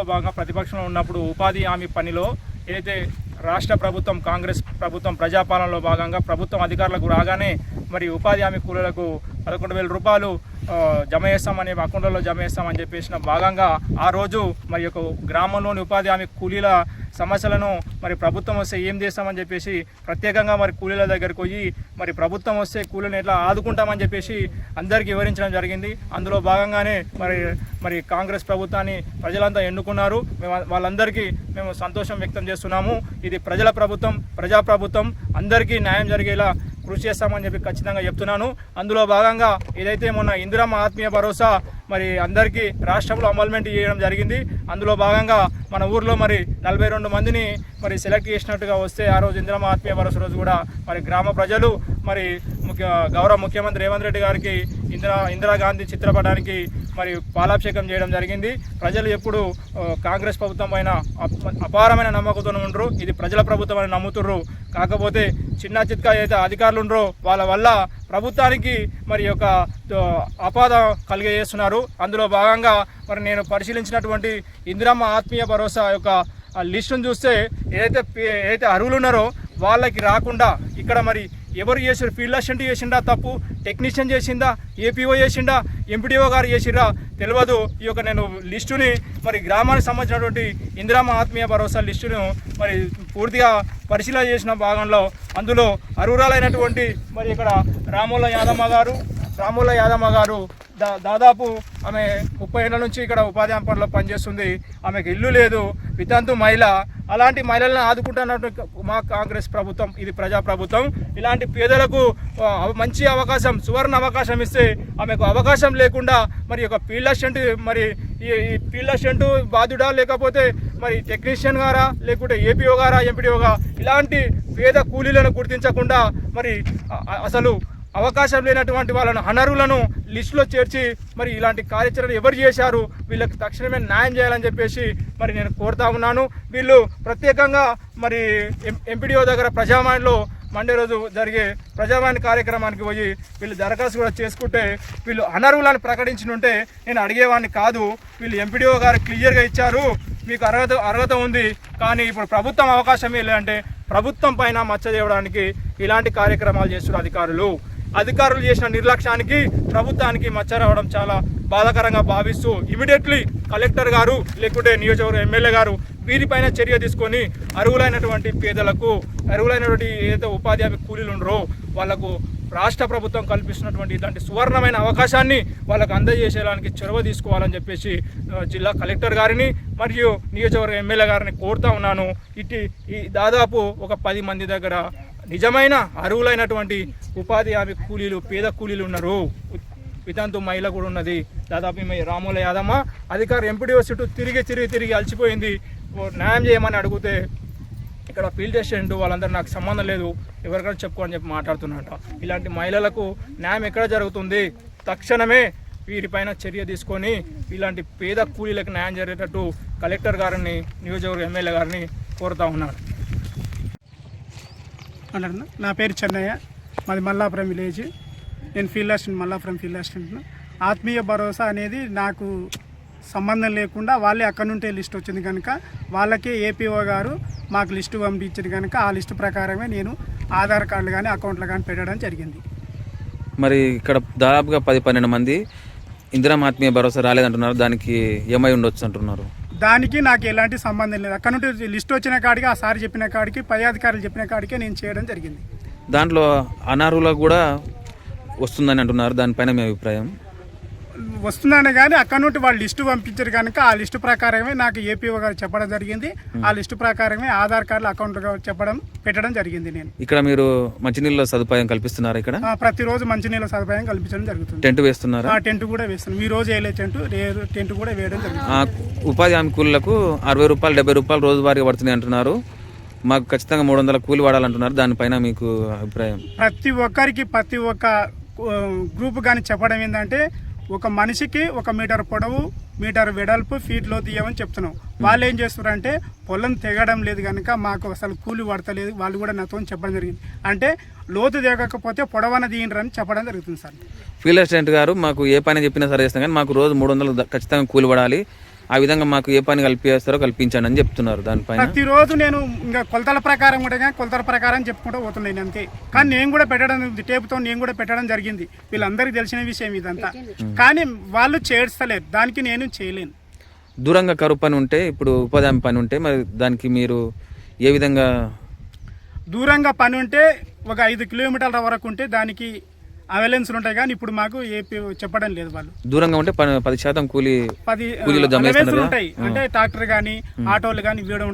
ప్రతిపక్షంలో భాగంగా ప్రతిపక్షంలో ఉన్నప్పుడు ఉపాధి హామీ పనిలో ఏదైతే రాష్ట్ర ప్రభుత్వం కాంగ్రెస్ ప్రభుత్వం ప్రజాపాలనలో భాగంగా ప్రభుత్వం అధికారులకు రాగానే మరి ఉపాధి హామీ కూలీలకు పదకొండు వేల రూపాయలు జమ చేస్తామని అకౌంట్లలో జమ చేస్తామని చెప్పేసిన భాగంగా ఆ రోజు మరి యొక్క గ్రామంలోని ఉపాధి హామీ కూలీల సమస్యలను మరి ప్రభుత్వం వస్తే ఏం చేస్తామని చెప్పేసి ప్రత్యేకంగా మరి కూలీల దగ్గరకు పోయి మరి ప్రభుత్వం వస్తే కూలీలను ఎట్లా ఆదుకుంటామని చెప్పేసి అందరికీ వివరించడం జరిగింది. అందులో భాగంగానే మరి మరి కాంగ్రెస్ ప్రభుత్వాన్ని ప్రజలంతా ఎన్నుకున్నారు. మేము వాళ్ళందరికీ మేము సంతోషం వ్యక్తం చేస్తున్నాము. ఇది ప్రజల ప్రభుత్వం ప్రజా ప్రభుత్వం అందరికీ న్యాయం జరిగేలా కృషి చేస్తామని చెప్పి ఖచ్చితంగా చెప్తున్నాను. అందులో భాగంగా ఏదైతే మొన్న ఇందిరమ్మ ఆత్మీయ భరోసా మరి అందరికీ రాష్ట్రంలో అమల్మెంట్ చేయడం జరిగింది. అందులో భాగంగా మన ఊర్లో మరి నలభై రెండు మందిని మరి సెలెక్ట్ చేసినట్టుగా వస్తే ఆ రోజు ఇందిరమ్మ ఆత్మీయ భరోసా రోజు కూడా మరి గ్రామ ప్రజలు మరి ముఖ్య గౌరవ ముఖ్యమంత్రి రేవంత్ రెడ్డి గారికి ఇందిరా ఇందిరాగాంధీ చిత్రపటానికి మరి పాలాభిషేకం చేయడం జరిగింది. ప్రజలు ఎప్పుడు కాంగ్రెస్ ప్రభుత్వం పైన అపారమైన నమ్మకంతో ఉండరు. ఇది ప్రజల ప్రభుత్వం అని నమ్ముతుర్రు. కాకపోతే చిన్న చిత్కా ఏదైతే అధికారులు ఉండరో వాళ్ళ వల్ల ప్రభుత్వానికి మరి యొక్క అపాద కలిగజేస్తున్నారు అందులో భాగంగా మరి నేను పరిశీలించినటువంటి ఇందిరమ్మ ఆత్మీయ భరోసా యొక్క లిస్టును చూస్తే ఏదైతే పే- ఏదైతే అర్హులు ఉన్నారో వాళ్ళకి రాకుండా ఇక్కడ మరి ఎవరు చేసారు ఫీల్డ్ అసిస్టెంట్ చేసిండా తప్పు. టెక్నీషియన్ చేసిందా? ఏపీఓ చేసిండా? ఎంపీడీఓ గారు చేసిరా తెలియదు ఈ యొక్క నేను లిస్టుని మరి గ్రామానికి సంబంధించినటువంటి ఇందిరామ ఆత్మీయ భరోసా లిస్టును మరి పూర్తిగా పరిశీలన చేసిన భాగంలో అందులో అర్హురాలైనటువంటి మరి ఇక్కడ రాముల యాదమ్మ గారు రాముల యాదమ్మ గారు దా దాదాపు ఆమె ముప్పై ఏళ్ళ నుంచి ఇక్కడ ఉపాధి హామీ పనిలో పనిచేస్తుంది. ఆమెకు ఇల్లు లేదు. వితంతు మహిళ. అలాంటి మహిళలను ఆదుకుంటున్నటువంటి మా కాంగ్రెస్ ప్రభుత్వం ఇది ప్రజా ప్రభుత్వం. ఇలాంటి పేదలకు మంచి అవకాశం సువర్ణ అవకాశం ఇస్తే ఆమెకు అవకాశం లేకుండా మరి ఒక పీళ్ళ అసిస్టెంట్ మరి ఈ ఈ ఫీల్డ్ బాధ్యుడా? లేకపోతే మరి టెక్నీషియన్ గారా? లేకుంటే ఏపీఓ గారా? ఎంపీడీఓగా ఇలాంటి పేద కూలీలను గుర్తించకుండా మరి అసలు అవకాశం లేనటువంటి వాళ్ళను అనర్హులను లిస్టులో చేర్చి మరి ఇలాంటి కార్యాచరణ ఎవరు చేశారు వీళ్ళకి తక్షణమే న్యాయం చేయాలని చెప్పేసి మరి నేను కోరుతా ఉన్నాను. వీళ్ళు ప్రత్యేకంగా మరి ఎం- ఎంపీడీఓ దగ్గర ప్రజావాణిలో మండే రోజు జరిగే ప్రజావాణి కార్యక్రమానికి పోయి వీళ్ళు దరఖాస్తు కూడా చేసుకుంటే వీళ్ళు అనర్హులను ప్రకటించినుంటే నేను అడిగేవాడిని కాదు. వీళ్ళు ఎంపీడీఓ గారు క్లియర్గా ఇచ్చారు. మీకు అర్హత అర్హత ఉంది. కానీ ఇప్పుడు ప్రభుత్వం అవకాశం లేదంటే ప్రభుత్వం పైన మచ్చ చేయడానికి ఇలాంటి కార్యక్రమాలు చేస్తున్న అధికారులు. అధికారులు చేసిన నిర్లక్ష్యానికి ప్రభుత్వానికి మచ్చ రావడం చాలా బాధాకరంగా భావిస్తూ ఇమీడియట్లీ కలెక్టర్ గారు లేకుంటే నియోజకవర్గ ఎమ్మెల్యే గారు వీరిపైన చర్య తీసుకొని అర్హులైనటువంటి పేదలకు అర్హులైనటువంటి ఏదైతే ఉపాధి హామీ కూలీలు ఉండరో వాళ్ళకు రాష్ట్ర ప్రభుత్వం కల్పిస్తున్నటువంటి ఇలాంటి సువర్ణమైన అవకాశాన్ని వాళ్ళకు అందజేసేదానికి చొరవ తీసుకోవాలని చెప్పేసి జిల్లా కలెక్టర్ గారిని మరియు నియోజకవర్గ ఎమ్మెల్యే గారిని కోరుతా ఉన్నాను. ఇటు ఈ దాదాపు ఒక పది మంది దగ్గర నిజమైన అరువులైనటువంటి ఉపాధి హామీ కూలీలు పేద కూలీలు ఉన్నారు. వితంతు మహిళ కూడా ఉన్నది. దాదాపు రాముల యాదమ్మ అధికారి ఎంపీడీఓ చుట్టూ తిరిగి తిరిగి తిరిగి అలసిపోయింది. ఓ న్యాయం చేయమని అడిగితే ఇక్కడ ఫీల్డ్ అసిస్టెంట్ వాళ్ళందరూ నాకు సంబంధం లేదు. ఎవరికైనా చెప్పుకోని చెప్పి మాట్లాడుతున్నట ఇలాంటి మహిళలకు న్యాయం ఎక్కడ జరుగుతుంది? తక్షణమే వీరిపైన చర్య తీసుకొని ఇలాంటి పేద కూలీలకు న్యాయం జరిగేటట్టు కలెక్టర్ గారిని నియోజకవర్గ ఎమ్మెల్యే గారిని కోరుతా ఉన్నాడు అంటారు నా పేరు చెన్నయ్య. మాది మల్లాపురం విలేజ్. నేను field assistant Mallapuram field assistant ఆత్మీయ భరోసా అనేది నాకు సంబంధం లేకుండా వాళ్ళే అక్కడ నుండే లిస్ట్ వచ్చింది కనుక వాళ్ళకే ఏపీఓ గారు మాకు లిస్టు పంపించింది కనుక ఆ లిస్టు ప్రకారమే నేను ఆధార్ కార్డులు కానీ అకౌంట్లు కానీ పెట్టడం జరిగింది. మరి ఇక్కడ దాదాపుగా పది పన్నెండు మంది ఇందిరా ఆత్మీయ భరోసా రాలేదంటున్నారు. దానికి ఏమై ఉండొచ్చు అంటున్నారు? దానికి నాకు ఎలాంటి సంబంధం లేదు. అక్కడ నుండి లిస్ట్ వచ్చిన కాడికి ఆ సార్ చెప్పిన కాడికి పై అధికారులు చెప్పిన కాడికే నేను చేయడం జరిగింది. దాంట్లో అనర్హులకు కూడా వస్తుందని అంటున్నారు. దానిపైన మీ అభిప్రాయం? వస్తున్నాను కానీ అక్కడ నుండి వాళ్ళు లిస్టు పంపించారు కనుక ఆ లిస్టు ప్రకారమే నాకు ఏపీఓ గారు చెప్పడం జరిగింది. ఆ లిస్టు ప్రకారమే ఆధార్ కార్డులు అకౌంట్ చెప్పడం పెట్టడం జరిగింది నేను. ఇక్కడ మీరు మంచినీళ్ళ సదుపాయం కల్పిస్తున్నారు ఇక్కడ? ఆ, ప్రతిరోజు మంచినీళ్ళ సదుపాయం కల్పించడం జరుగుతుంది. టెంట్ వేస్తున్నారా? ఆ టెంట్ కూడా వేస్తున్నాం. ఈ రోజు వేయలే టెంట్ రేపు టెంట్ కూడా వేయడం జరుగుతుంది. ఆ ఉపాధి హామీ కూలీలకు అరవై రూపాయలు డెబ్బై రూపాయలు రోజువారీగా పడుతున్నాయి అంటున్నారు. మాకు ఖచ్చితంగా మూడు వందల కూలి వాడాలంటున్నారు. దానిపైన మీకు అభిప్రాయం? ప్రతి ఒక్కరికి ప్రతి ఒక్క గ్రూప్ కానీ చెప్పడం ఏంటంటే ఒక మనిషికి ఒక మీటర్ పొడవు మీటర్ వెడల్పు ఫీట్లో తీయమని చెప్తున్నాం. వాళ్ళు ఏం చేస్తున్నారంటే పొలం తెగడం లేదు కనుక మాకు అసలు కూలి పడతలేదు వాళ్ళు కూడా నాతో చెప్పడం జరిగింది. అంటే లోతు దిగకపోతే పొడవన తీయండి చెప్పడం జరుగుతుంది సార్. ఫీల్డ్ అసిస్టెంట్ గారు మాకు ఏ పని చెప్పినా సరే చేస్తాం కానీ మాకు రోజు మూడు వందలు ఖచ్చితంగా కూలి పడాలి. ఆ విధంగా మాకు ఏ పని కల్పిస్తారో కల్పించండి అని చెప్తున్నారు దానిపైన. ప్రతిరోజు నేను ఇంకా కొలతల ప్రకారం కూడా కొలతల ప్రకారం చెప్పుకుంటూ పోతున్నాను అంతే. కానీ నేను కూడా పెట్టడం టేపుతో నేను కూడా పెట్టడం జరిగింది. వీళ్ళందరికీ తెలిసిన విషయం ఇదంతా. కానీ వాళ్ళు చేస్తలేరు దానికి నేను చేయలేను. దూరంగా కరువు పని ఉంటే ఇప్పుడు ఉపాధి పని ఉంటే మరి దానికి మీరు ఏ విధంగా దూరంగా పని ఉంటే ఒక ఐదు కిలోమీటర్ల వరకు ఉంటే దానికి అవైలెన్స్లు ఉంటాయి కానీ ఇప్పుడు మాకు ఏ చెప్పడం లేదు వాళ్ళు. దూరంగా ఉంటే పది శాతం కూలి పది కూలీలో జమ? ఉంటాయి. అంటే ట్రాక్టర్ కానీ ఆటోలు కానీ ఇవ్వడం